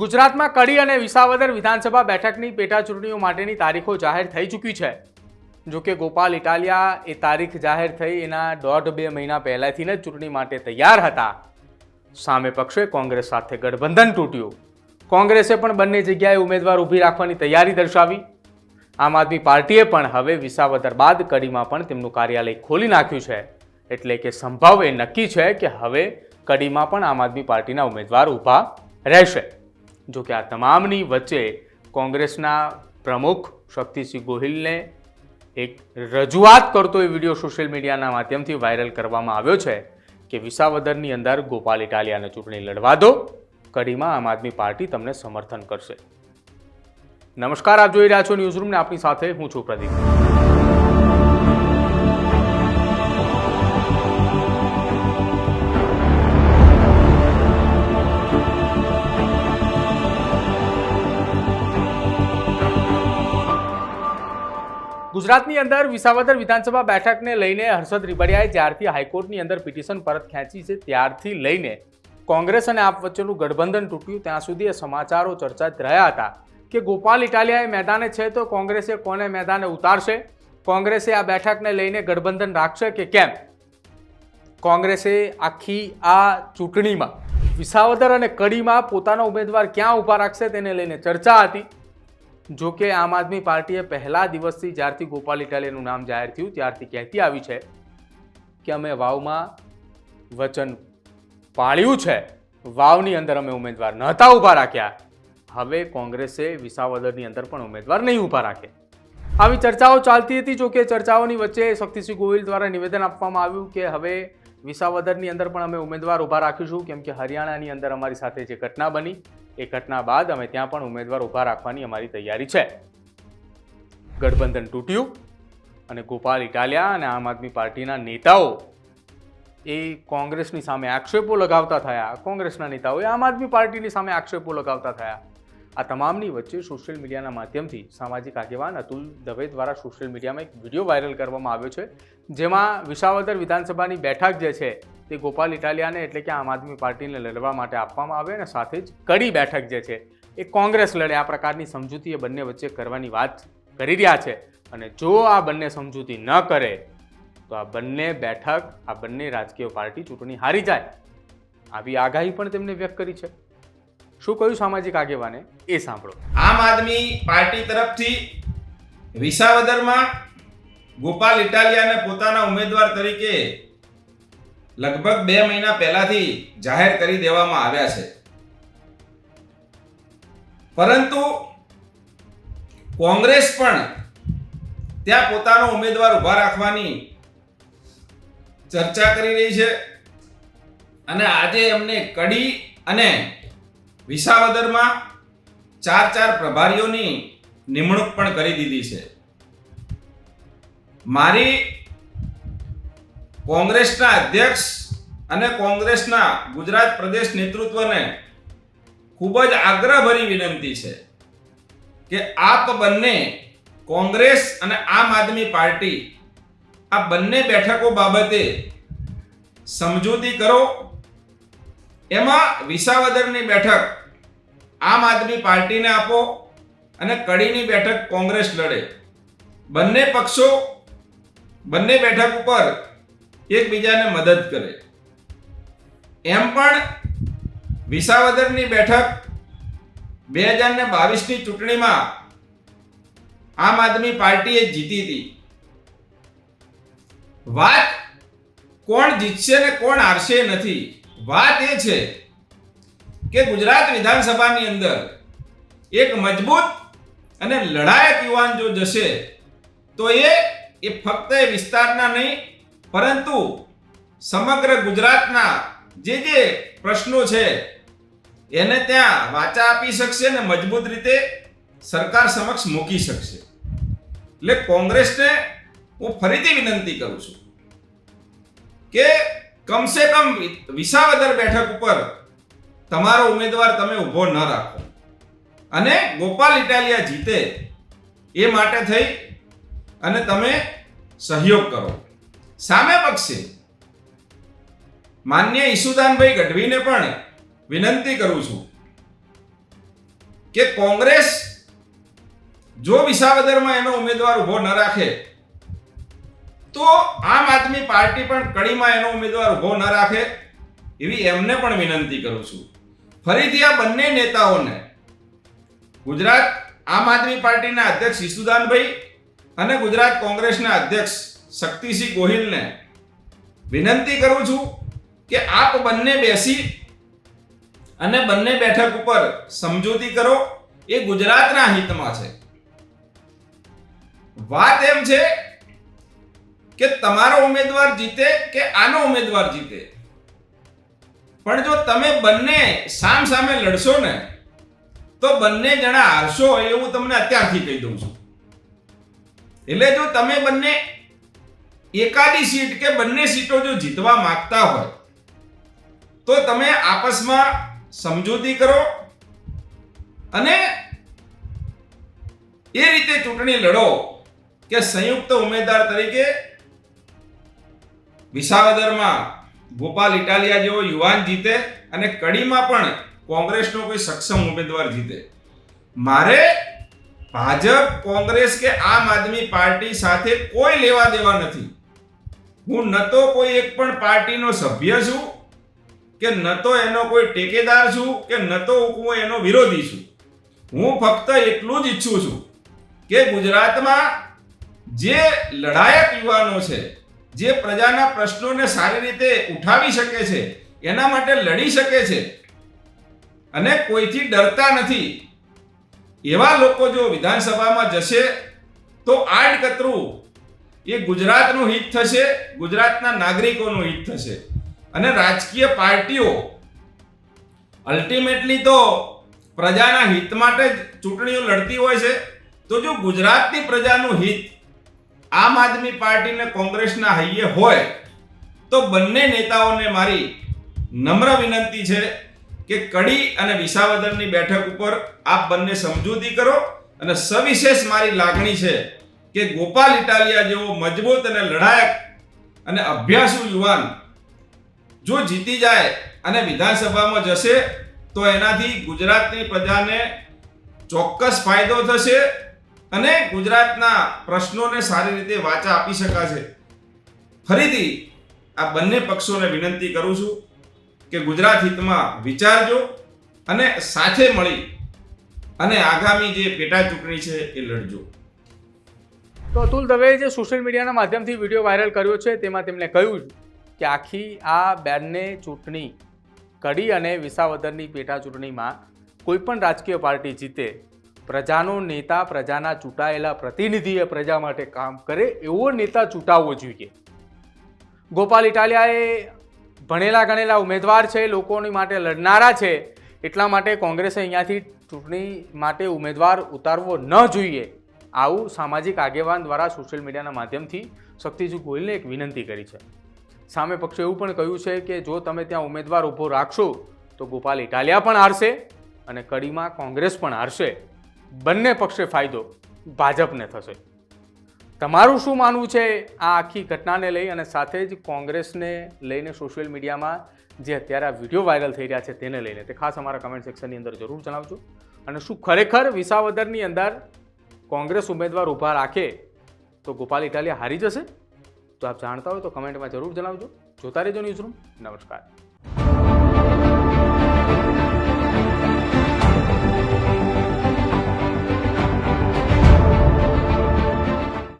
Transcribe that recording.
ગુજરાતમાં કડી અને વિસાવદર વિધાનસભા બેઠકની પેટા ચૂંટણીઓ માટેની તારીખો જાહેર થઈ ચૂકી છે. જોકે ગોપાલ ઇટાલિયા એ તારીખ જાહેર થઈ એના દોઢ બે મહિના પહેલાંથી જ ચૂંટણી માટે તૈયાર હતા. સામે પક્ષે કોંગ્રેસ સાથે ગઠબંધન તૂટ્યું. કોંગ્રેસે પણ બંને જગ્યાએ ઉમેદવાર ઊભી રાખવાની તૈયારી દર્શાવી. આમ આદમી પાર્ટીએ પણ હવે વિસાવદર બાદ કડીમાં પણ તેમનું કાર્યાલય ખોલી નાખ્યું છે. એટલે કે સંભવ એ નક્કી છે કે હવે કડીમાં પણ આમ આદમી પાર્ટીના ઉમેદવાર ઊભા રહેશે. જો કે આ તમામની વચ્ચે કોંગ્રેસના પ્રમુખ શક્તિસિંહ ગોહિલને એક રજૂઆત કરતો એ વીડિયો સોશિયલ મીડિયાના માધ્યમથી વાયરલ કરવામાં આવ્યો છે કે વિસાવદરની અંદર ગોપાલ ઇટાલિયાને ચૂંટણી લડવા દો, કડીમાં આમ આદમી પાર્ટી તમને સમર્થન કરશે. નમસ્કાર, આપ જોઈ રહ્યા છો ન્યૂઝરૂમને. આપની સાથે હું છું પ્રદીપ. ગુજરાતની અંદર વિસાવદર વિધાનસભા બેઠકને લઈને હર્ષદ રીબડિયાએ જ્યારથી હાઈકોર્ટની અંદર પિટિશન પરત ખેંચી છે, ત્યારથી લઈને કોંગ્રેસ અને આપ વચ્ચેનું ગઠબંધન તૂટ્યું, ત્યાં સુધી એ સમાચારો ચર્ચાત રહ્યા હતા કે ગોપાલ ઇટાલિયાએ મેદાને છે તો કોંગ્રેસે કોને મેદાને ઉતારશે? કોંગ્રેસે આ બેઠકને લઈને ગઠબંધન રાખશે કે કેમ? કોંગ્રેસે આખી આ ચૂંટણીમાં વિસાવદર અને કડીમાં પોતાનો ઉમેદવાર ક્યાં ઊભા રાખશે તેને લઈને ચર્ચા હતી. જો કે આમ આદમી પાર્ટીએ પહેલા દિવસથી જ્યારથી ગોપાલ ઇટાલિયાનું નામ જાહેર થયું, ત્યારથી કહેતી આવી છે કે અમે વાવમાં વચન પાળ્યું છે. વાવની અંદર અમે ઉમેદવાર નહોતા ઊભા રાખ્યા. હવે કોંગ્રેસે વિસાવદરની અંદર પણ ઉમેદવાર નહીં ઊભા રાખે આવી ચર્ચાઓ ચાલતી હતી જો કે ચર્ચાઓની વચ્ચે શક્તિસિંહ ગોહિલ દ્વારા નિવેદન આપવામાં આવ્યું કે હવે વિસાવદરની અંદર પણ અમે ઉમેદવાર ઊભા રાખીશું, કેમ કે હરિયાણાની અંદર અમારી સાથે જે ઘટના બની એ ઘટના બાદ અમે ત્યાં પણ ઉમેદવાર ઊભા રાખવાની અમારી તૈયારી છે. ગઠબંધન તૂટ્યું અને ગોપાલ ઇટાલિયા અને આમ આદમી પાર્ટીના નેતાઓ એ કોંગ્રેસની સામે આક્ષેપો લગાવતા થયા. કોંગ્રેસના નેતાઓએ આમ આદમી પાર્ટીની સામે આક્ષેપો લગાવતા થયા. આ તમામની વચ્ચે સોશિયલ મીડિયાના માધ્યમથી સામાજિક આગેવાન અતુલ દવે દ્વારા સોશિયલ મીડિયામાં એક વીડિયો વાયરલ કરવામાં આવ્યો છે, જેમાં વિસાવદર વિધાનસભાની બેઠક જે છે તે ગોપાલ ઇટાલિયાને એટલે કે આમ આદમી પાર્ટીને લડવા માટે આપવામાં આવે અને સાથે જ કડી બેઠક જે છે એ કોંગ્રેસ લડે. આ પ્રકારની સમજૂતી એ બંને વચ્ચે કરવાની વાત કરી રહ્યા છે અને જો આ બંને સમજૂતી ન કરે, તો આ બંને બેઠક, આ બંને રાજકીય પાર્ટી ચૂંટણી હારી જાય, આવી આગાહી પણ તેમણે વ્યક્ત કરી છે. શું કહ્યું સામાજિક આગેવાને? એ સાંભળો. આમ આદમી પાર્ટી તરફથી વિસાવદરમાં ગોપાલ ઇટાલિયાને પોતાના ઉમેદવાર તરીકે લગભગ બે મહિના પહેલાથી જાહેર કરી દેવામાં આવ્યા છે. પરંતુ કોંગ્રેસ પણ ત્યાં પોતાનો ઉમેદવાર ઊભા રાખવાની ચર્ચા કરી રહી છે અને આજે એમને કડી અને વિસાવદરમાં ચાર ચાર પ્રભારીઓની નિમણૂક પણ કરી દીધી છે. મારી કોંગ્રેસના અધ્યક્ષ અને કોંગ્રેસના ગુજરાત પ્રદેશ નેતૃત્વને ખૂબ જ આગ્રહભરી વિનંતી છે કે આપ બંને કોંગ્રેસ અને આમ આદમી પાર્ટી આ બંને બેઠકો બાબતે સમજૂતી કરો એમાં વિસાવદરની બેઠક આમ આદમી પાર્ટીને આપો અને કડીની બેઠક કોંગ્રેસ લડે. બંને પક્ષો, બંને બેઠક ઉપર એકબીજાને મદદ કરે. એમ પણ વિસાવદરની બેઠક બે હજાર ને બાવીસની ચૂંટણીમાં આમ આદમી પાર્ટીએ જીતી હતી. વાત કોણ જીતશે ને કોણ હારશે નથી. વાત એ છે કે ગુજરાત વિધાનસભાની અંદર એક મજબૂત અને લડાયક યુવાન જો જશે, તો એ એ ફક્ત એ વિસ્તારના નહીં, પરંતુ સમગ્ર ગુજરાતના જે જે પ્રશ્નો છે, એને ત્યાં વાચા આપી શકશે ને મજબૂત રીતે સરકાર સમક્ષ મૂકી શકશે. એટલે કોંગ્રેસને હું ફરીથી વિનંતી કરું છું કે કમસે કમ વિસાવદર બેઠક ઉપર તમારો ઉમેદવાર તમે ઊભો ન રાખો. અને ગોપાલ ઇટાલિયા જીતે એ માટે થઈ અને તમે સહયોગ કરો. સામે પક્ષે માન્ય ઈસુદાનભાઈ ગઢવીને પણ વિનંતી કરું છું કે કોંગ્રેસ જો વિસાવદરમાં એનો ઉમેદવાર ઊભો ન રાખે તો આમ આદમી પાર્ટી પણ કડીમાં એનો ઉમેદવાર ઊભો ન રાખે એવી એમને પણ વિનંતી કરું છું. ફરીથી આ બંને નેતાઓને ગુજરાત આમ આદમી પાર્ટીના અધ્યક્ષ ઈસુદાનભાઈ અને ગુજરાત કોંગ્રેસના અધ્યક્ષ શક્તિસિંહ ગોહિલને વિનંતી કરું છું કે આપ બંને બેસી અને બંને બેઠક ઉપર સમજૂતી કરો. એ ગુજરાતના હિતમાં છે. વાત એમ છે કે તમારો ઉમેદવાર જીતે કે આનો ઉમેદવાર જીતે? પણ જો તમે બંને સામ સામે લડશો ને, તો બંને જણા હારશો એવું તમને અત્યારથી કહી દઉં છું. એટલે જો તમે બંને એકાદી સીટ કે બંને સીટો જો જીતવા માંગતા હોય, તો તમે આપસમાં સમજૂતી કરો અને એ રીતે ચૂંટણી લડો કે સંયુક્ત ઉમેદવાર તરીકે વિસાવદરમાં ગોપાલ ઇટાલિયા જેવો યુવાન જીતે અને કડીમાં પણ કોંગ્રેસનો કોઈ સક્ષમ ઉમેદવાર જીતે. મારે ભાજપ, કોંગ્રેસ કે આમ આદમી પાર્ટી સાથે કોઈ લેવા દેવા નથી. હું ન તો કોઈ એક પણ પાર્ટીનો સભ્ય છું કે ન તો એનો કોઈ ટેકેદાર છું કે ન તો હું એનો વિરોધી છું. હું ફક્ત એટલું જ ઈચ્છું છું કે ગુજરાતમાં જે લડાયક યુવાનો છે જે પ્રજાના પ્રશ્નોને સારી રીતે ઉઠાવી શકે છે, એના માટે લડી શકે છે. અને કોઈથી ડરતા નથી. એવા લોકો જો વિધાનસભામાં જશે, તો આડકતરું એ ગુજરાતનું હિત થશે, ગુજરાતના નાગરિકોનું હિત થશે. અને રાજકીય પાર્ટીઓ અલ્ટિમેટલી તો પ્રજાના હિત માટે જ ચૂંટણીઓ લડતી હોય છે. તો જો ગુજરાતની પ્રજાનું હિત આમ આદમી પાર્ટી અને કોંગ્રેસના હૈયે હોય તો બંને નેતાઓને મારી નમ્ર વિનંતી છે કે કડી અને વિસાવદરની બેઠક ઉપર આપ બંને સમજૂતી કરો અને સવિશેષ મારી લાગણી છે કે ગોપાલ ઇટાલિયા જેવો મજબૂત અને લડાયક અને અભ્યાસુ યુવાન જો જીતી જાય અને વિધાનસભામાં જશે તો એનાથી ગુજરાતની પ્રજાને ચોક્કસ ફાયદો થશે અને ગુજરાતના પ્રશ્નોને સારી રીતે વાચા આપી શકાશે. ફરીથી આ બંને પક્ષોને વિનંતી કરું છું કે ગુજરાત હિતમાં વિચારજો અને સાથે મળી અને આગામી જે પેટા ચૂંટણી છે એ લડજો. તો અતુલ દવેએ જે સોશિયલ મીડિયાના માધ્યમથી વીડિયો વાયરલ કર્યો છે, તેમાં તેમણે કહ્યું કે આખી આ બંને ચૂંટણી કડી અને વિસાવદરની પેટા ચૂંટણીમાં કોઈ પણ રાજકીય પાર્ટી જીતે પ્રજાનો નેતા, પ્રજાના ચૂંટાયેલા પ્રતિનિધિએ પ્રજા માટે કામ કરે એવો નેતા ચૂંટાવવો જોઈએ. ગોપાલ ઇટાલિયાએ ભણેલા ગણેલા ઉમેદવાર છે, લોકોની માટે લડનારા છે, એટલા માટે કોંગ્રેસે અહીંયાથી ચૂંટણી માટે ઉમેદવાર ઉતારવો ન જોઈએ. આવું સામાજિક આગેવાન દ્વારા સોશિયલ મીડિયાના માધ્યમથી શક્તિજી ગોહિલને એક વિનંતી કરી છે. સામે પક્ષે એવું પણ કહ્યું છે કે જો તમે ત્યાં ઉમેદવાર ઊભો રાખશો, તો ગોપાલ ઇટાલિયા પણ હારશે અને કડીમાં કોંગ્રેસ પણ હારશે. બંને પક્ષે ફાયદો ભાજપને થશે. તમારું શું માનવું છે આ આખી ઘટનાને લઈ અને સાથે જ કોંગ્રેસને લઈને સોશિયલ મીડિયામાં જે અત્યારે આ વીડિયો વાયરલ થઈ રહ્યા છે તેને લઈને તે ખાસ અમારા કમેન્ટ સેક્શનની અંદર જરૂર જણાવજો. અને શું ખરેખર વિસાવદરની અંદર કોંગ્રેસ ઉમેદવાર ઊભા રાખે તો ગોપાલ ઇટાલિયા હારી જશે? તો આપ જાણતા હોય તો કમેન્ટમાં જરૂર જણાવજો. જોતા રહેજો ન્યૂઝરૂમ નમસ્કાર.